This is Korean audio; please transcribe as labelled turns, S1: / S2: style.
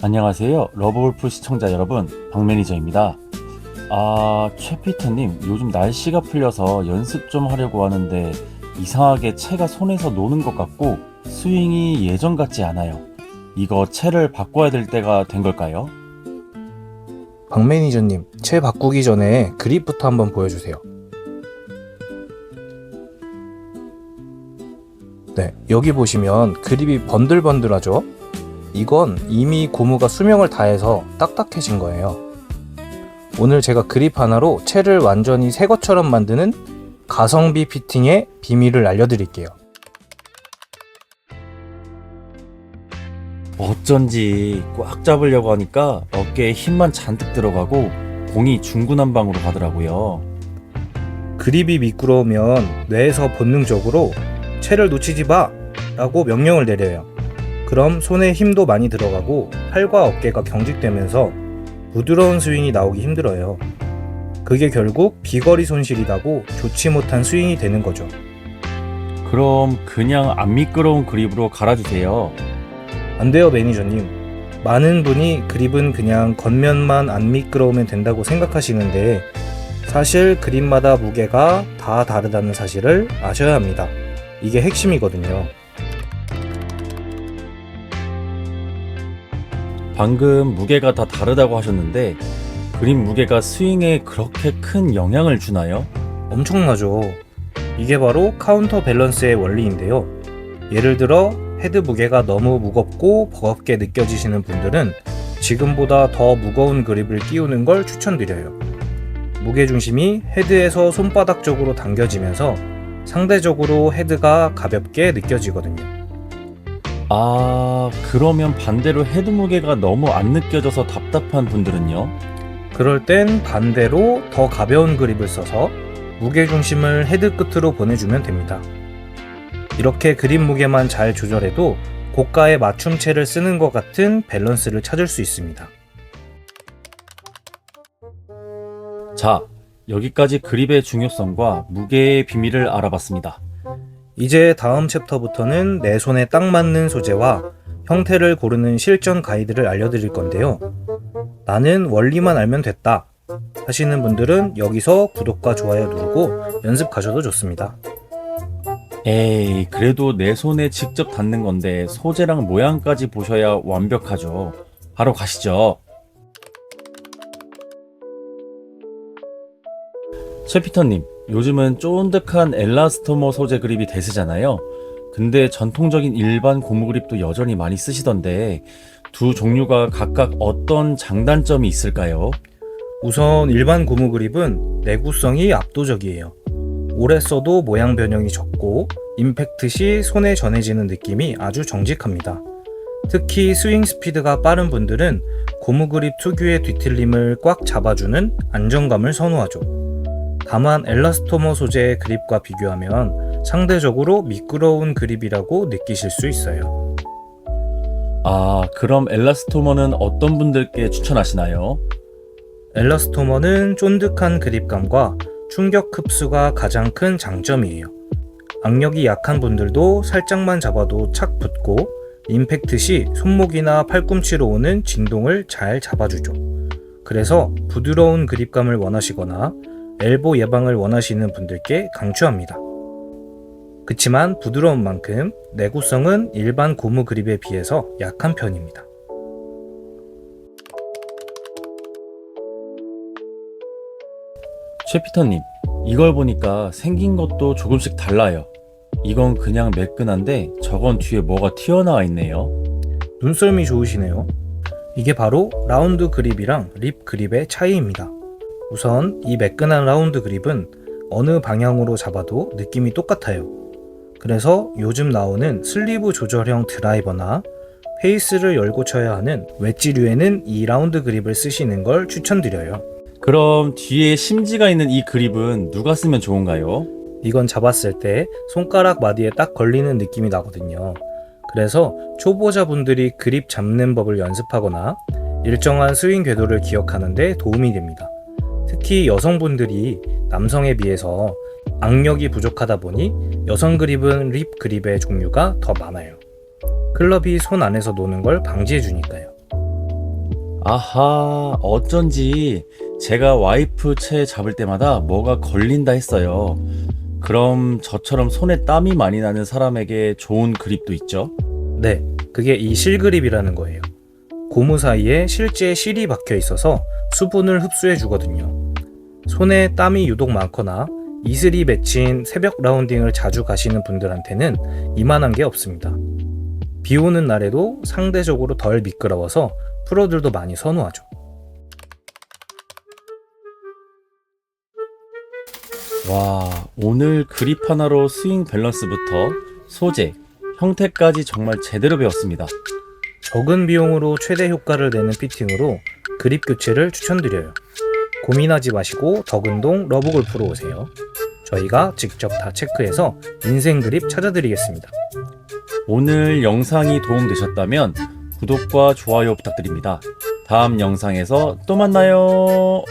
S1: 안녕하세요. 러브골프 시청자 여러분, 박 매니저입니다. 아, 최피터님, 요즘 날씨가 풀려서 연습 좀 하려고 하는데 이상하게 채가 손에서 노는 것 같고 스윙이 예전 같지 않아요. 이거 채를 바꿔야 될 때가 된 걸까요?
S2: 박 매니저님, 채 바꾸기 전에 그립부터 한번 보여주세요. 네, 여기 보시면 그립이 번들번들하죠? 이건 이미 고무가 수명을 다해서 딱딱해진 거예요. 오늘 제가 그립 하나로 채를 완전히 새 것처럼 만드는 가성비 피팅의 비밀을 알려드릴게요.
S1: 어쩐지 꽉 잡으려고 하니까 어깨에 힘만 잔뜩 들어가고 공이 중구난방으로 가더라고요.
S2: 그립이 미끄러우면 뇌에서 본능적으로 채를 놓치지 마! 라고 명령을 내려요. 그럼 손에 힘도 많이 들어가고 팔과 어깨가 경직되면서 부드러운 스윙이 나오기 힘들어요. 그게 결국 비거리 손실이라고 좋지 못한 스윙이 되는 거죠.
S1: 그럼 그냥 안 미끄러운 그립으로 갈아주세요.
S2: 안 돼요, 매니저님. 많은 분이 그립은 그냥 겉면만 안 미끄러우면 된다고 생각하시는데 사실 그립마다 무게가 다 다르다는 사실을 아셔야 합니다. 이게 핵심이거든요.
S1: 방금 무게가 다 다르다고 하셨는데 그림 무게가 스윙에 그렇게 큰 영향을 주나요?
S2: 엄청나죠. 이게 바로 카운터 밸런스의 원리인데요. 예를 들어 헤드 무게가 너무 무겁고 버겁게 느껴지시는 분들은 지금보다 더 무거운 그립을 끼우는 걸 추천드려요. 무게 중심이 헤드에서 손바닥 쪽으로 당겨지면서 상대적으로 헤드가 가볍게 느껴지거든요.
S1: 아 그러면 반대로 헤드 무게가 너무 안 느껴져서 답답한 분들은요?
S2: 그럴 땐 반대로 더 가벼운 그립을 써서 무게 중심을 헤드 끝으로 보내주면 됩니다. 이렇게 그립 무게만 잘 조절해도 고가의 맞춤체를 쓰는 것 같은 밸런스를 찾을 수 있습니다.
S1: 자 여기까지 그립의 중요성과 무게의 비밀을 알아봤습니다.
S2: 이제 다음 챕터부터는 내 손에 딱 맞는 소재와 형태를 고르는 실전 가이드를 알려드릴 건데요. 나는 원리만 알면 됐다 하시는 분들은 여기서 구독과 좋아요 누르고 연습 가셔도 좋습니다.
S1: 에이 그래도 내 손에 직접 닿는 건데 소재랑 모양까지 보셔야 완벽하죠. 바로 가시죠. 최피터님, 요즘은 쫀득한 엘라스토머 소재 그립이 대세잖아요. 근데 전통적인 일반 고무 그립도 여전히 많이 쓰시던데 두 종류가 각각 어떤 장단점이 있을까요?
S2: 우선 일반 고무 그립은 내구성이 압도적이에요. 오래 써도 모양 변형이 적고 임팩트 시 손에 전해지는 느낌이 아주 정직합니다. 특히 스윙 스피드가 빠른 분들은 고무 그립 특유의 뒤틀림을 꽉 잡아주는 안정감을 선호하죠. 다만 엘라스토머 소재의 그립과 비교하면 상대적으로 미끄러운 그립이라고 느끼실 수 있어요.
S1: 아, 그럼 엘라스토머는 어떤 분들께 추천하시나요?
S2: 엘라스토머는 쫀득한 그립감과 충격 흡수가 가장 큰 장점이에요. 악력이 약한 분들도 살짝만 잡아도 착 붙고 임팩트 시 손목이나 팔꿈치로 오는 진동을 잘 잡아주죠. 그래서 부드러운 그립감을 원하시거나 엘보 예방을 원하시는 분들께 강추합니다. 그치만 부드러운 만큼 내구성은 일반 고무 그립에 비해서 약한 편입니다.
S1: 최피터님, 이걸 보니까 생긴 것도 조금씩 달라요. 이건 그냥 매끈한데 저건 뒤에 뭐가 튀어나와 있네요.
S2: 눈썰미 좋으시네요. 이게 바로 라운드 그립이랑 립 그립의 차이입니다. 우선 이 매끈한 라운드 그립은 어느 방향으로 잡아도 느낌이 똑같아요. 그래서 요즘 나오는 슬리브 조절형 드라이버나 페이스를 열고 쳐야 하는 웨지류에는 이 라운드 그립을 쓰시는 걸 추천드려요.
S1: 그럼 뒤에 심지가 있는 이 그립은 누가 쓰면 좋은가요?
S2: 이건 잡았을 때 손가락 마디에 딱 걸리는 느낌이 나거든요. 그래서 초보자분들이 그립 잡는 법을 연습하거나 일정한 스윙 궤도를 기억하는데 도움이 됩니다. 특히 여성분들이 남성에 비해서 악력이 부족하다 보니 여성 그립은 립 그립의 종류가 더 많아요. 클럽이 손 안에서 노는 걸 방지해 주니까요.
S1: 아하, 어쩐지 제가 와이프 채 잡을 때마다 뭐가 걸린다 했어요. 그럼 저처럼 손에 땀이 많이 나는 사람에게 좋은 그립도 있죠?
S2: 네, 그게 이 실그립이라는 거예요. 고무 사이에 실제 실이 박혀 있어서 수분을 흡수해 주거든요. 손에 땀이 유독 많거나 이슬이 맺힌 새벽 라운딩을 자주 가시는 분들한테는 이만한 게 없습니다. 비 오는 날에도 상대적으로 덜 미끄러워서 프로들도 많이 선호하죠.
S1: 와, 오늘 그립 하나로 스윙 밸런스부터 소재, 형태까지 정말 제대로 배웠습니다.
S2: 적은 비용으로 최대 효과를 내는 피팅으로 그립 교체를 추천드려요. 고민하지 마시고 덕은동 러브골프로 오세요. 저희가 직접 다 체크해서 인생 그립 찾아드리겠습니다.
S1: 오늘 영상이 도움되셨다면 구독과 좋아요 부탁드립니다. 다음 영상에서 또 만나요.